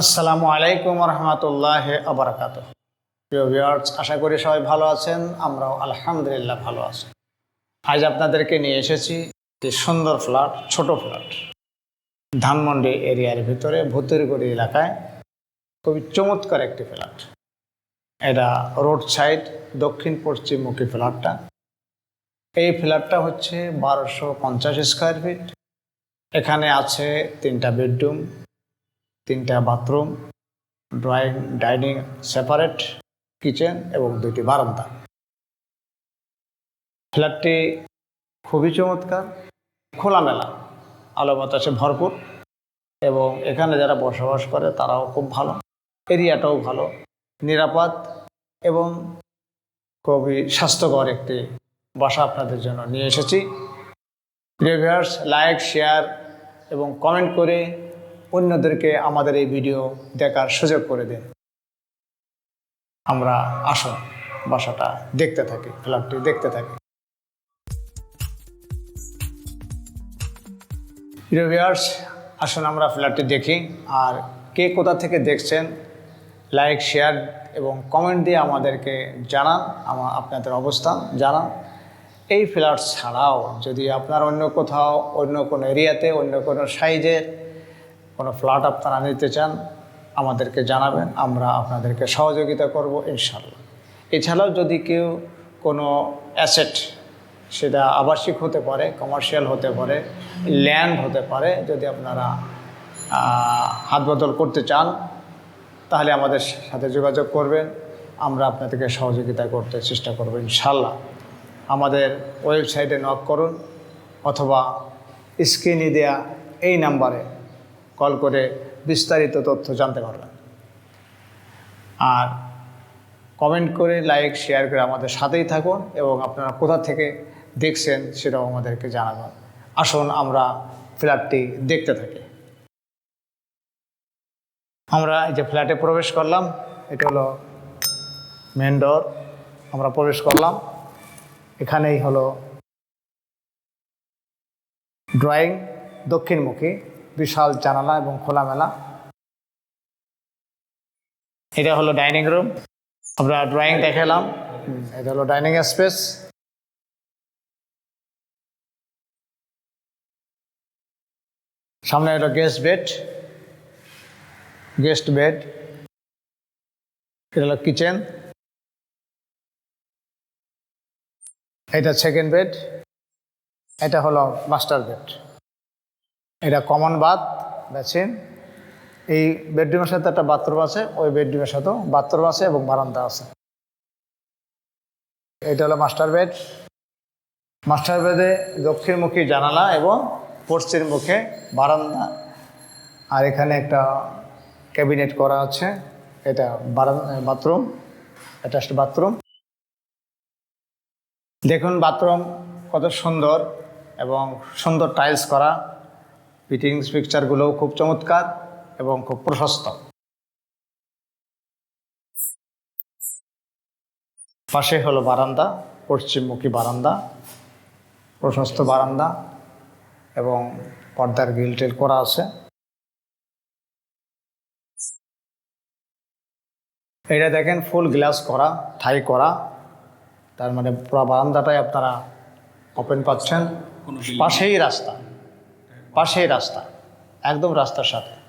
আসসালামু আলাইকুম রহমতুল্লাহ আবরাকাত আশা করি সবাই ভালো আছেন, আমরাও আলহামদুলিল্লাহ ভালো আছি। আজ আপনাদেরকে নিয়ে এসেছি একটি সুন্দর ফ্ল্যাট ছোট ফ্ল্যাট ধানমন্ডি এরিয়ার ভিতরে ভুতুরিগড়ি এলাকায় খুবই চমৎকার একটি ফ্ল্যাট এটা রোড সাইড দক্ষিণ পশ্চিমমুখী ফ্ল্যাটটা এই ফ্ল্যাটটা হচ্ছে বারোশো পঞ্চাশ স্কোয়ার ফিট এখানে আছে তিনটা বেডরুম তিনটা bathroom drawing dining separate, kitchen এবং দুটি বারান্দা। ফ্ল্যাটটি খুবই চমৎকার, খোলামেলা আলো বাতাসে ভরপুর এবং এখানে যারা বসবাস করে তারাও খুব ভালো। এরিয়াটাও ভালো, নিরাপদ এবং খুবই স্বাস্থ্যকর একটি বাসা আপনাদের জন্য নিয়ে এসেছি। রিভিউয়ার্স লাইক, শেয়ার এবং কমেন্ট করে অন্যদেরকে আমাদের এই ভিডিও দেখার সুযোগ করে দিন। আমরা আসুন বাসাটা দেখতে থাকি, ফ্ল্যাটটি দেখতে থাকি। রিভিউয়ার্স আসুন আমরা ফ্ল্যাটটি দেখি আর কে কোথা থেকে দেখছেন, লাইক, শেয়ার এবং কমেন্ট দিয়ে আমাদেরকে জানান, আমা আপনাদের অবস্থান জানান। এই ফ্ল্যাট ছাড়াও যদি আপনার অন্য কোথাও, অন্য কোনো এরিয়াতে, অন্য কোনো সাইজের কোনো ফ্ল্যাট আপনারা নিতে চান, আমাদেরকে জানাবেন, আমরা আপনাদেরকে সহযোগিতা করব ইনশাল্লাহ এছাড়াও যদি কেউ কোনো অ্যাসেট, সেটা আবাসিক হতে পারে, কমার্শিয়াল হতে পারে, ল্যান্ড হতে পারে, যদি আপনারা হাত বদল করতে চান, তাহলে আমাদের সাথে যোগাযোগ করবেন, আমরা আপনাদেরকে সহযোগিতা করতে চেষ্টা করব ইনশাল্লাহ আমাদের ওয়েবসাইটে নক করুন, অথবা স্ক্রিনে দেয়া এই নাম্বারে কল করে বিস্তারিত তথ্য জানতে পারবেন আর কমেন্ট করে, লাইক, শেয়ার করে আমাদের সাথেই থাকুন এবং আপনারা কোথা থেকে দেখছেন সেটাও আমাদেরকে জানাবেন। আসুন আমরা ফ্ল্যাটটি দেখতে থাকি। আমরা এই যে ফ্ল্যাটে প্রবেশ করলাম, এটা হলো মেন ডোর আমরা প্রবেশ করলাম। এখানেই হলো ড্রয়িং দক্ষিণমুখী। বিশাল জানালা এবং খোলামেলা। এটা হলো ডাইনিং রুম। আমরা ড্রয়িং দেখালাম। এটা হলো ডাইনিং স্পেস। সামনে হলো গেস্ট বেড। Guest bed. এটা হলো কিচেন। এটা সেকেন্ড বেড। এটা হলো মাস্টার বেড। এটা কমন বাথ বেসিন এই বেডরুমের সাথে একটা বাথরুম আছে, ওই বেডরুমের সাথেও বাথরুম আছে এবং বারান্দা আছে। এটা হলো মাস্টার বেড মাস্টার বেডে দক্ষিণমুখী জানালা এবং পশ্চিম মুখে বারান্দা। আর এখানে একটা ক্যাবিনেট করা আছে, এটা বাথরুম অ্যাটাচড বাথরুম দেখুন বাথরুম কত সুন্দর এবং সুন্দর টাইলস করা। ফিটিংস পিকচারগুলোও খুব চমৎকার এবং খুব প্রশস্ত। পাশে হলো বারান্দা পশ্চিমমুখী বারান্দা প্রশস্ত বারান্দা এবং পর্দার গিল টিল করা আছে। এটা দেখেন ফুল গ্লাস করা থাই করা তার মানে পুরো বারান্দাটাই আপনারা ওপেন পাচ্ছেন। পাশেই রাস্তা। পাশেই রাস্তা একদম রাস্তার সাথে।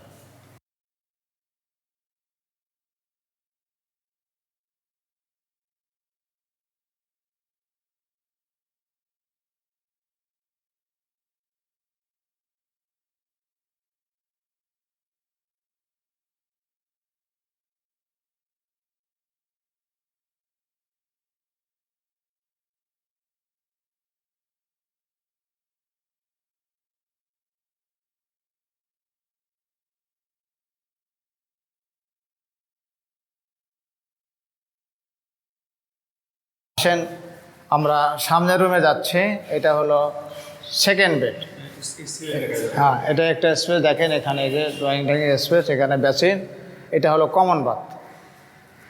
আসেন, আমরা সামনের রুমে যাচ্ছি, এটা হলো সেকেন্ড বেড হ্যাঁ এটা একটা স্পেস দেখেন এখানে যে ড্রয়িং ড্রয়িং স্পেস এখানে বেসিন এটা হলো কমন বাথ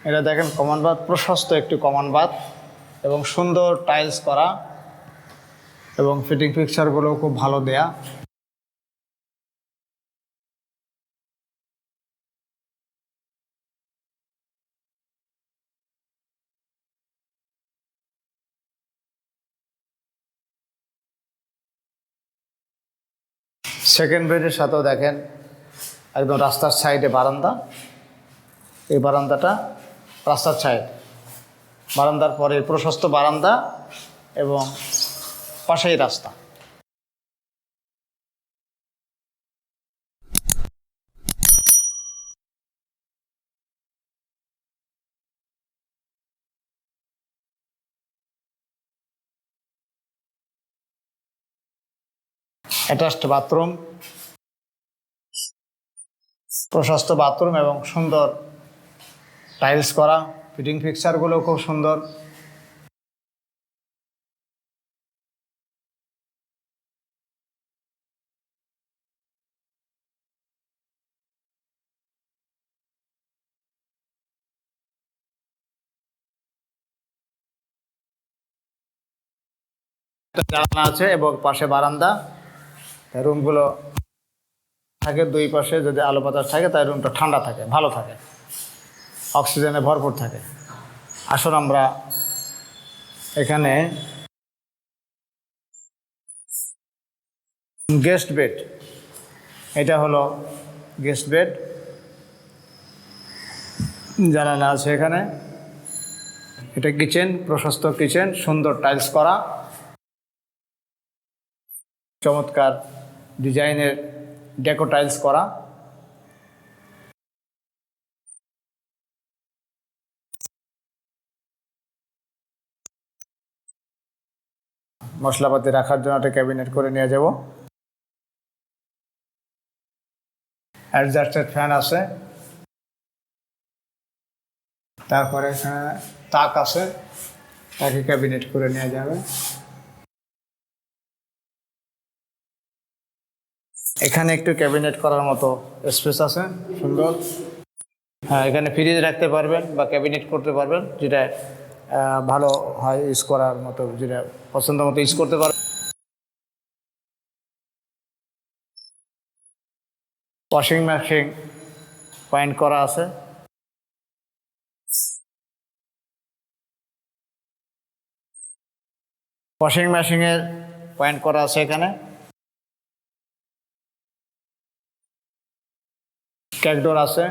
এটা দেখেন কমন বাথ প্রশস্ত একটি কমন বাথ এবং সুন্দর টাইলস করা এবং ফিটিং পিকচারগুলো খুব ভালো দেয়া। সেকেন্ড বেডের সাথেও দেখেন, একদম রাস্তার সাইডে বারান্দা। এই বারান্দাটা রাস্তার সাইড বারান্দার পরে প্রশস্ত বারান্দা এবং পাশেই রাস্তা। অ্যাটাচড বাথরুম প্রশস্ত বাথরুম এবং সুন্দর টাইলস করা। ফিটিং ফিক্সারগুলো খুব সুন্দর। জানালা আছে এবং পাশে বারান্দা। তাই রুমগুলো থাকে দুই পাশে, যদি আলো বাতাস থাকে তাই রুমটা ঠান্ডা থাকে, ভালো থাকে। অক্সিজেনে ভরপুর থাকে। আসুন আমরা এখানে গেস্ট বেড। এটা হলো গেস্ট বেড। জানালা আছে এখানে। এটা কিচেন, প্রশস্ত কিচেন, সুন্দর টাইলস করা। চমৎকার। ডিজাইনের ডেকো টাইলস করা। মশলাপাতি রাখার জন্য একটা ক্যাবিনেট করে নিয়ে যাব। অ্যাডজাস্টেড ফ্যান আছে। তারপরে এখানে তাক আছে, তাকে ক্যাবিনেট করে নিয়ে যাবে। এখানে একটু ক্যাবিনেট করার মতো স্পেস আছে। সুন্দর। হ্যাঁ এখানে ফ্রিজ রাখতে পারবেন বা ক্যাবিনেট করতে পারবেন, যেটা ভালো হয় ইউজ করার মতো, যেটা পছন্দ মতো ইউজ করতে পারবেন। ওয়াশিং মেশিন পয়েন্ট করা আছে। ওয়াশিং মেশিনের পয়েন্ট করা আছে এখানে। ক্যাকডোর আছে।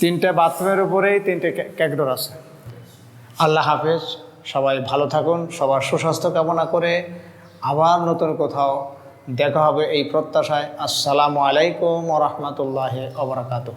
তিনটে বাথরুমের উপরেই তিনটে ক্যাকডোর আছে। আল্লাহ হাফেজ, সবাই ভালো থাকুন, সবার সুস্বাস্থ্য কামনা করে আবার নতুন কোথাও দেখা হবে এই প্রত্যাশায়। আসসালামু আলাইকুম রহমতুল্লাহ অবরাকাতু